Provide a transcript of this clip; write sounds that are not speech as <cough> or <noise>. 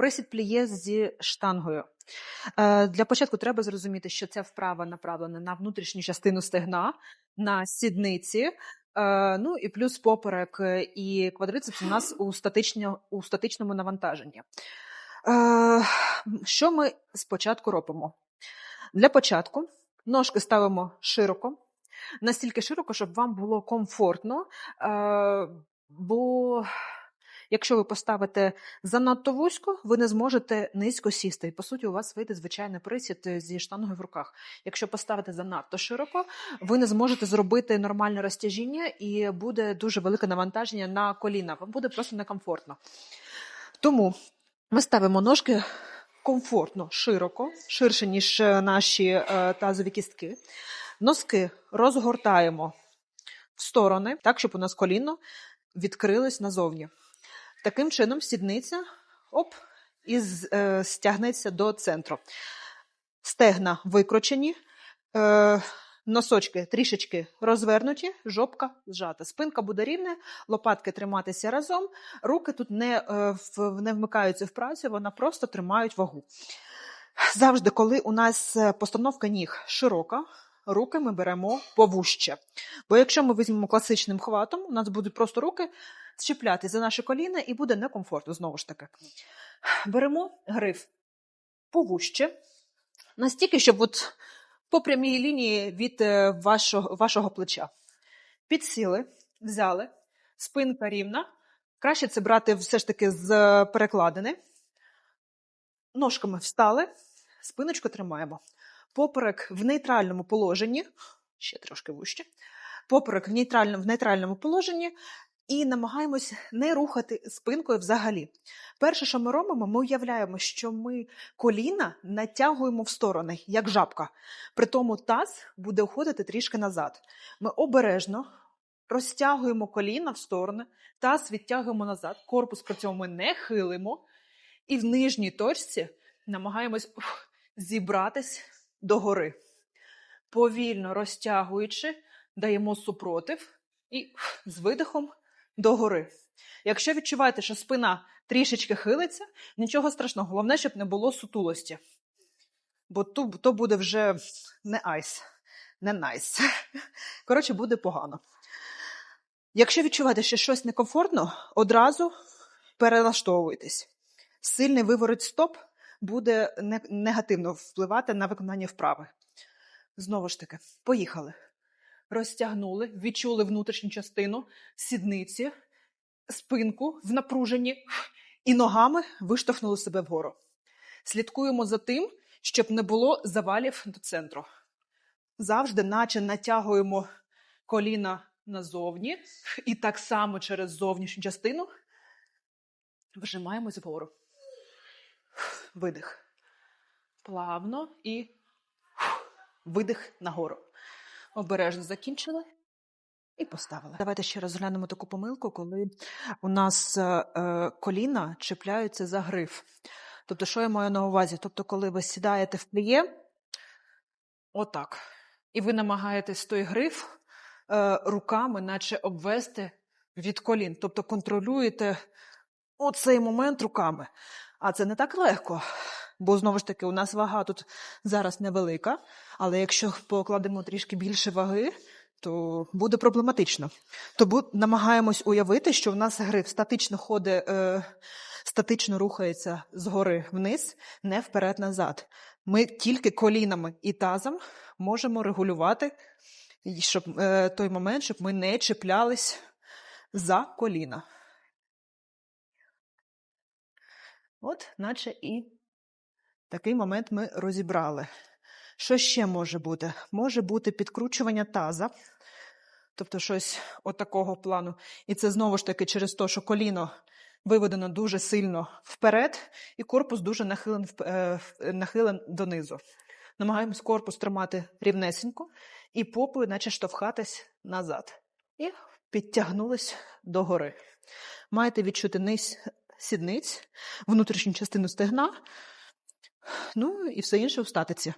Присід пліє зі штангою. Е, Для початку треба зрозуміти, що ця вправа направлена на внутрішню частину стегна, на сідниці. Е, Ну і плюс поперек е, і квадрицепс у нас у, статично, у статичному навантаженні. Що ми спочатку робимо? Для початку ножки ставимо широко, настільки широко, щоб вам було комфортно. Бо якщо ви поставите занадто вузько, ви не зможете низько сісти. І по суті, у вас вийде звичайний присід е, зі штангою в руках. Якщо поставити занадто широко, ви не зможете зробити нормальне розтяжіння і буде дуже велике навантаження на коліна. Вам буде просто некомфортно. Тому ми ставимо ножки комфортно, широко, ширше, ніж е, наші е, тазові кістки. Носки розгортаємо в сторони, так, щоб у нас коліно відкрилось назовні. Таким чином, сідниця оп, і е, стягнеться до центру. Стегна викручені, е, носочки трішечки розвернуті, жопка зжата. Спинка буде рівна, лопатки триматися разом, руки тут не, е, не вмикаються в працю, вона просто тримають вагу. Завжди, коли у нас е, постановка ніг широка, руки ми беремо повужче. Бо якщо ми візьмемо класичним хватом, у нас будуть просто руки зчіплятися за наше коліна і буде некомфортно знову ж таки. Беремо гриф повужче, настільки, щоб от по прямій лінії від е, вашого, вашого плеча. Підсіли, взяли, спинка рівна. Краще це брати все ж таки з перекладини. Ножками встали, спиночку тримаємо. Поперек в нейтральному положенні, ще трошки вище. Поперек в нейтральному, в нейтральному положенні і намагаємось не рухати спинкою взагалі. Перше, що ми робимо, ми уявляємо, що ми коліна натягуємо в сторони, як жабка. При тому таз буде уходити трішки назад. Ми обережно розтягуємо коліна в сторони, таз відтягуємо назад, корпус при цьому ми не хилимо. І в нижній точці намагаємось ух, зібратись догори. Повільно розтягуючи, даємо супротив і ух, з видихом догори. Якщо відчуваєте, що спина трішечки хилиться, нічого страшного. Головне, щоб не було сутулості. Бо то, то буде вже не айс, не найс. <laughs> Коротше, буде погано. Якщо відчуваєте, що щось некомфортно, одразу перелаштовуйтесь. Сильний виворот стоп буде негативно впливати на виконання вправи. Знову ж таки, поїхали. Розтягнули, відчули внутрішню частину, сідниці, спинку в напруженні і ногами виштовхнули себе вгору. Слідкуємо за тим, щоб не було завалів до центру. Завжди, наче натягуємо коліна назовні, і так само через зовнішню частину вжимаємось вгору. Видих. Плавно і видих нагору. Обережно закінчили і поставили. Давайте ще розглянемо таку помилку, коли у нас е, е, коліна чіпляються за гриф. Тобто, що я маю на увазі? Тобто, коли ви сідаєте в пліє, отак, і ви намагаєтесь той гриф е, руками, наче обвести від колін. Тобто контролюєте оцей момент руками. А це не так легко. Бо знову ж таки, у нас вага тут зараз невелика, але якщо покладемо трішки більше ваги, то буде проблематично. Тому намагаємось уявити, що в нас гриф статично ходить, е, статично рухається згори вниз, не вперед-назад. Ми тільки колінами і тазом можемо регулювати щоб, е, той момент, щоб ми не чіплялись за коліна. От, наче і такий момент ми розібрали. Що ще може бути? Може бути підкручування таза, тобто щось от такого плану. І це знову ж таки через те, що коліно виведено дуже сильно вперед, і корпус дуже нахилен, е, нахилен донизу. Намагаємось корпус тримати рівнесенько і попою, наче штовхатись назад. І підтягнулись догори. Маєте відчути низ сідниць, внутрішню частину стегна, ну і все інше в статиці.